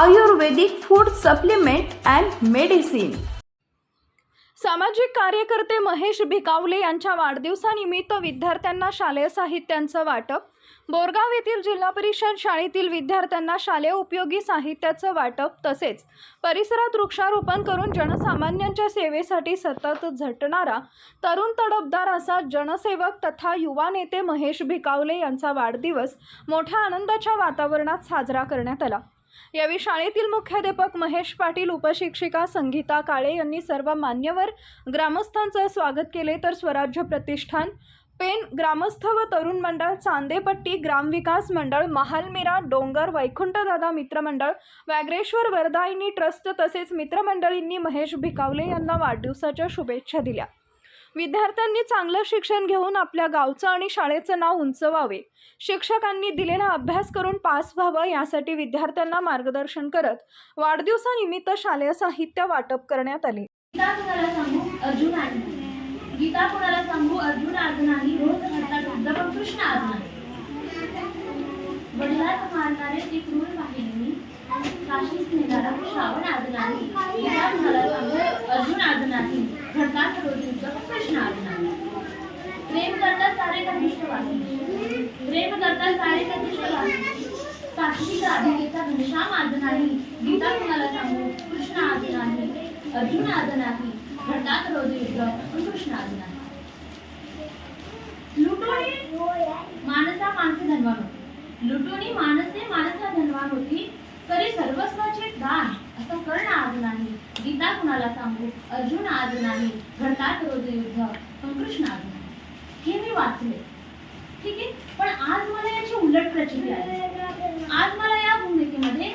Ayurvedic food supplement and medicine. सामाजिक कार्यकर्ते महेश भिकावले यांच्या वाढदिवसानिमित्त विद्यार्थ्यांना शालेय साहित्यांचं वाटप. बोरगाव येथील जिल्हा परिषद शाळेतील विद्यार्थ्यांना शालेय उपयोगी साहित्याचं वाटप तसेच परिसरात वृक्षारोपण करून जनसामान्यांच्या सेवेसाठी सतत झटणारा तरुण तडफदार असा जनसेवक तथा युवा नेते महेश भिकावले यांचा वाढदिवस मोठ्या आनंदाच्या वातावरणात साजरा करण्यात आला. यावेळी शाळेतील मुख्याध्यापक महेश पाटील उपशिक्षिका संगीता काळे यांनी सर्व मान्यवर ग्रामस्थांचं स्वागत केले. तर स्वराज्य प्रतिष्ठान पेन ग्रामस्थ व तरुण मंडळ चांदेपट्टी ग्रामविकास मंडळ महालमिरा डोंगर वैकुंठदादा मित्रमंडळ व्याघ्रेश्वर वरदायिनी ट्रस्ट तसेच मित्रमंडळींनी महेश भिकावले यांना वाढदिवसाच्या शुभेच्छा दिल्या. विद्यार्थ्यांनी चांगलं शिक्षण घेऊन आपल्या गावचं आणि शाळेचं नाव उंचवावे. शिक्षकांनी दिलेला अभ्यास करून पास व्हावं यासाठी विद्यार्थ्यांना मार्गदर्शन करत वाढदिवसानिमित्त शालेय साहित्य वाटप करण्यात आले. गीता कुणाला सांगू? अर्जुन आज गीता कोणाला सांगू? अर्जुन आज नाही रोज घडतात उद्धव कृष्ण आज वडिलात मारणारे ते क्रूर वाहिनी काशीस निघाला श्रावण आज गीता कोणाला सांगू? अर्जुन आज नाही घडतात प्रश्न उद्धव प्रेम करता सारे कनिष्ठवासी प्रेम करता सारे कनिष्ठवासी साक्षी राधिकेचा घनश्याम आज नाही गीता कुणाला सांगू कृष्ण आज नाही अर्जुन आज नाही घटात रोज युद्ध कृष्ण आज नाही. लुटोनी माणसा माणसे धनवान होती. लुटोनी माणसे माणसा धनवान होती. तरी सर्वस्वाचे दान असं कर्ण आज नाही गीता कुणाला सांगू? अर्जुन आज नाही घडतात रोज युद्ध पण कृष्ण आज नाही हे मी वाचले. ठीक आहे? पण आज मला याची उलट प्रचिती आहे आज मला या भूमिकेमध्ये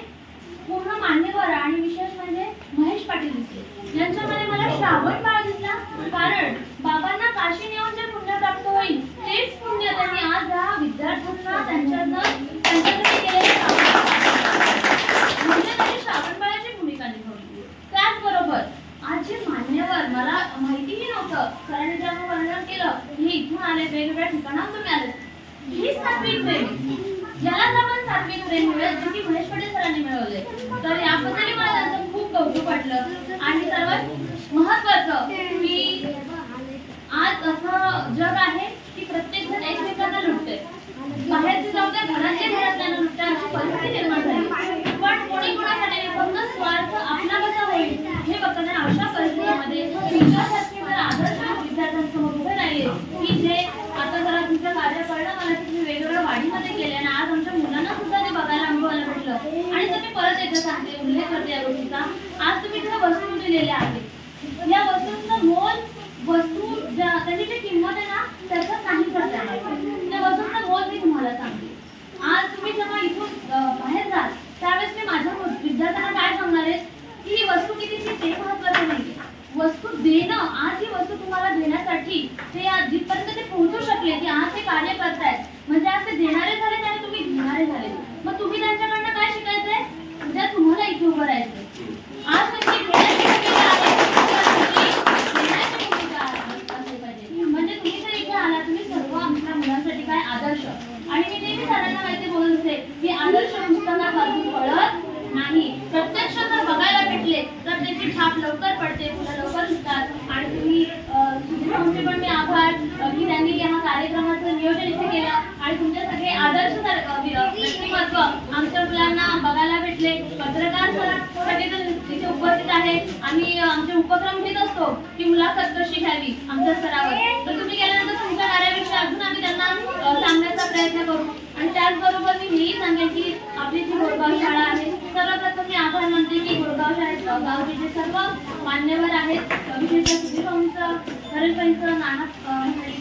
पूर्ण मान्यवर आणि विशेष म्हणजे महेश पाटील दिसले यांच्यामध्ये मला श्रावण बाळ दिसला कारण बाबांना काशी नेऊन जे पुण्य प्राप्त होईल तेच पुण्य त्यांनी आज या विद्यार्थ्यांना त्यांच्यातनं त्यांच्यासाठी केलेलं श्रावण म्हणजे त्यांनी श्रावण बाळाची भूमिका निभावली त्याचबरोबर आज जे मान्यवर मला माहितीही नव्हतं कारण जेव्हा वर्णन केलं हे इथून आले वेगवेगळ्या ठिकाणाहून तुम्ही आले. ही सात्विक प्रेम. यालाच आपण सात्विक प्रेम मिळत जे की महेश पटेल सरांनी मिळवले तर याबद्दल मला त्यांचं खूप कौतुक वाटलं. आणि सर्वात महत्वाचं की आज असं जग आहे की प्रत्येक जण एकमेकांना लुटते बाहेरचे जाऊ द्या घराचे घरातल्यांना लुटते परिस्थिती निर्माण झाली पण कोणी कोणासाठी नाही, फक्त स्वार्थ आपला कसा होईल हे बघताना अशा परिस्थितीमध्ये तुमच्यासारखे जर आदर्श विद्यार्थ्यांसमोर उभे राहिले की जे आता जरा तुमचं कार्य कळलं मला की तुम्ही वेगवेगळ्या वाढीमध्ये केले आणि आज आमच्या मुलांना सुद्धा ते बघायला अनुभवायला भेटलं आणि तर मी परत एकदा सांगते उल्लेख करते या गोष्टीचा. आज तुम्ही तिथे वस्तू दिलेल्या आहेत या वस्तूंचं मोल वस्तू ज्या त्याची जी किंमत आहे ना त्याच्यात नाही करता येणार त्या वस्तूंचं मोल मी तुम्हाला सांगते आज तुम्ही जेव्हा इथून अं, बाहेर जाल त्यावेळेस मी माझ्या विद्यार्थ्यांना काय सांगणार आहे की ही वस्तू कितीची ते महत्वाचं नाही वस्तू देणं आज ही वस्तू तुम्हाला देण्यासाठी ते आज जिथपर्यंत ते पोहोचू शकले की आज ते कार्य करतायत म्हणजे आज ते देणारे झाले आणि तुम्ही घेणारे झाले मग तुम्ही त्यांच्याकडनं काय शिकायचंय उद्या तुम्हाला इथे उभं राहायचंय आज तुम्ही घेण्याची भूमिका आहे तर तुम्ही देण्याची भूमिका असली पाहिजे म्हणजे तुम्ही जर इथे आला तुम्ही सर्व आमच्या मुलांसाठी काय आदर्श आणि मी नेहमी सरांना माहिती बोलत असते की आदर्श पुस्तकापासून कळत नाही प्रत्यक्ष जर बघायला भेटले तर त्याची छाप लवकर पडते मुलं लवकर शिकतात आणि तुम्ही अं, सुधीर भाऊंचे पण मी आभार अं, की त्यांनी या कार्यक्रमाचं नियोजन इथे केलं आणि तुमचे सगळे आदर्श सर- अं, वि- अं, व्यक्तिमत्व आमच्या मुलांना बघायला भेटले पत्रकार सर सगळेजण इथे उपस्थित आहे आम्ही आमचे उपक्रम घेत असतो की मुलाखत कशी घ्यावी आमच्या स्तरावर. तर तुम्ही गेल्यानंतर तुमच्या कार्यापेक्षा अजून आम्ही त्यांना सांगण्याचा प्रयत्न करू. आणि त्याचबरोबर मी हेही सांगेन की आपली जी गोरगाव शाळा आहे सर्वप्रथम मी आभार मानते की गोरगाव शाळेत गावचे जे सर्व मान्यवर आहेत विशेषतः सुधीर भाऊंचं नाना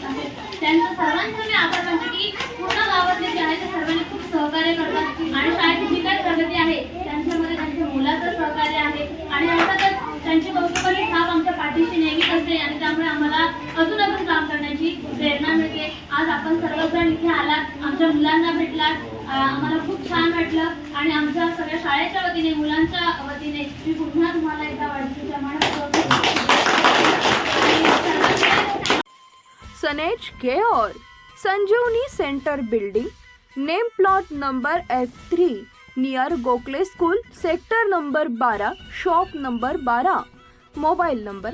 आहेत. त्यांचं सर्वांचं मी आभार मानते की पूर्ण गावातले जे आहे ते सर्वांनी खूप सहकार्य करतात आणि शाळेची जी काही प्रगती आहे त्यांच्यामध्ये त्यांच्या मुलाचं सहकार्य आहे आणि अर्थातच त्यांची कौतुकाची छाप आमच्या पाठीशी नेहमीच असते आणि त्यामुळे आम्हाला अजून अजून काम करण्याची प्रेरणा मिळते आज आपण सर्वजण इथे आलात आमच्या मुलांना भेटलात आम्हाला खूप छान वाटलं आणि आमच्या सगळ्या शाळेच्या वतीने मुलांच्या वतीने मी पुन्हा तुम्हाला एकदा वाढतीच्या मनात सनेज care Sanjeevani centre building name plot number F three near Gokhale school sector number बारा शॉप नंबर बारा मोबाईल नंबर